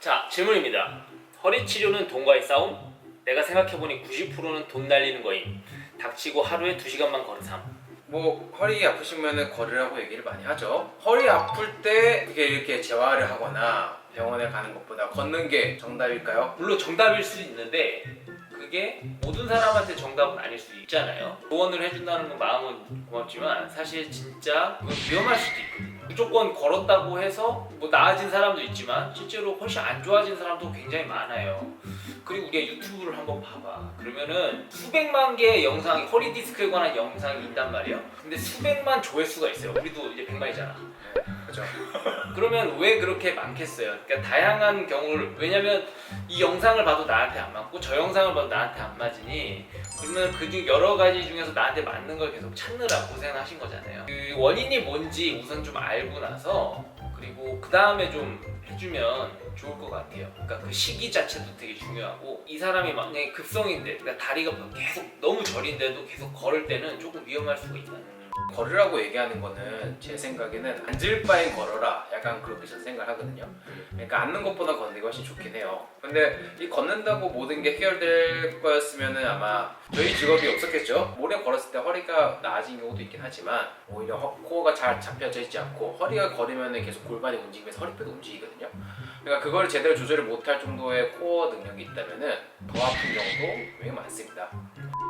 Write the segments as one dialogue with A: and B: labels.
A: 자 질문입니다. 허리 치료는 돈과의 싸움? 내가 생각해보니 90%는 돈 날리는 거임. 닥치고 하루에 2시간만 걸으삼.
B: 뭐 허리 아프시면은 걸으라고 얘기를 많이 하죠. 허리 아플 때 그게 이렇게 재활을 하거나 병원에 가는 것보다 걷는 게 정답일까요?
A: 물론 정답일 수 있는데 그게 모든 사람한테 정답은 아닐 수 있잖아요. 조언을 해준다는 건 마음은 고맙지만 사실 진짜 그건 위험할 수도 있거든요. 무조건 걸었다고 해서 뭐 나아진 사람도 있지만 실제로 훨씬 안 좋아진 사람도 굉장히 많아요. 그리고 우리가 유튜브를 한번 봐봐. 그러면은 수백만 개의 영상이 허리 디스크에 관한 영상이 있단 말이야. 근데 수백만 조회수가 있어요. 우리도 이제 백만이잖아.
B: 그죠?
A: 그러면 왜 그렇게 많겠어요? 그러니까 다양한 경우를 왜냐면 이 영상을 봐도 나한테 안 맞고 저 영상을 봐도 나한테 안 맞으니 그러면 그중 여러 가지 중에서 나한테 맞는 걸 계속 찾느라 고생하신 거잖아요. 그 원인이 뭔지 우선 좀 알고 나서 그리고 그 다음에 좀 해주면 좋을 것 같아요. 그러니까 그 시기 자체도 되게 중요하고 이 사람이 만약에 급성인데 그러니까 다리가 계속 너무 저린데도 계속 걸을 때는 조금 위험할 수가 있다는.
B: 걸으라고 얘기하는 거는 제 생각에는 앉을 바엔 걸어라. 약간 그렇게 저는 생각을 하거든요. 그러니까 앉는 것보다 걷는 게 훨씬 좋긴 해요. 근데 이 걷는다고 모든 게 해결될 거였으면은 아마 저희 직업이 없었겠죠? 오래 걸었을 때 허리가 나아진 경우도 있긴 하지만 오히려 허- 코어가 잘 잡혀져 있지 않고 허리가 걸으면은 계속 골반이 움직이면서 허리뼈도 움직이거든요. 그러니까 그걸 제대로 조절을 못할 정도의 코어 능력이 있다면은 더 아픈 경우도 굉장히 많습니다.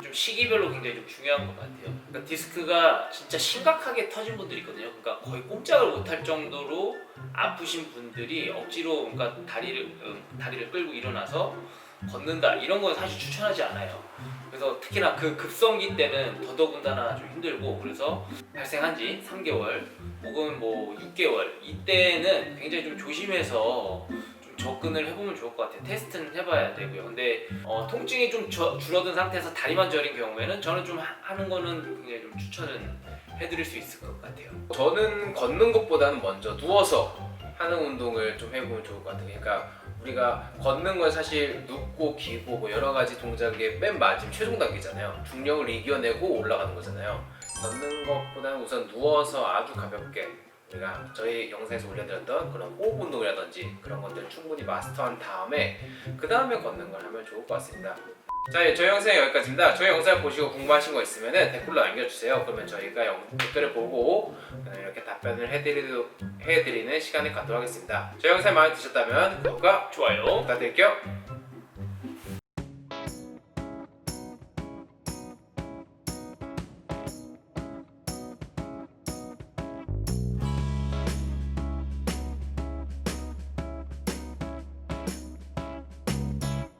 A: 좀 시기별로 굉장히 좀 중요한 것 같아요. 그러니까 디스크가 진짜 심각하게 터진 분들이 있거든요. 그러니까 거의 꼼짝을 못할 정도로 아프신 분들이 억지로 그러니까 다리를 음, 다리를 끌고 일어나서 걷는다 이런 건 사실 추천하지 않아요. 그래서 특히나 그 급성기 때는 더더군다나 좀 힘들고 그래서 발생한 지 3개월 혹은 뭐 6개월 이때는 굉장히 좀 조심해서 좀 접근을 해보면 좋을 것 같아요. 테스트는 해봐야 되고요. 근데 어, 통증이 좀 저- 줄어든 상태에서 다리만 저린 경우에는 저는 좀 하- 하는 거는 굉장히 좀 추천은 해드릴 수 있을 것 같아요.
B: 저는 걷는 것보다는 먼저 누워서 하는 운동을 좀 해보면 좋을 것 같아요. 그러니까 우리가 걷는 건 사실 눕고 기고 뭐 여러 가지 동작의 맨 마지막 최종 단계잖아요. 중력을 이겨내고 올라가는 거잖아요. 걷는 것보다는 우선 누워서 아주 가볍게 우리가 저희 영상에서 올려드렸던 그런 호흡 운동이라든지 그런 것들 충분히 마스터한 다음에 그 다음에 걷는 걸 하면 좋을 것 같습니다. 자, 예, 저희 영상 여기까지입니다. 저희 영상 보시고 궁금하신 거 있으면 댓글로 남겨주세요. 그러면 저희가 영, 댓글을 보고 이렇게 답변을 해드리, 해드리는 시간을 갖도록 하겠습니다. 저희 영상 마음에 드셨다면 구독과
A: 좋아요.
B: 부탁드릴게요.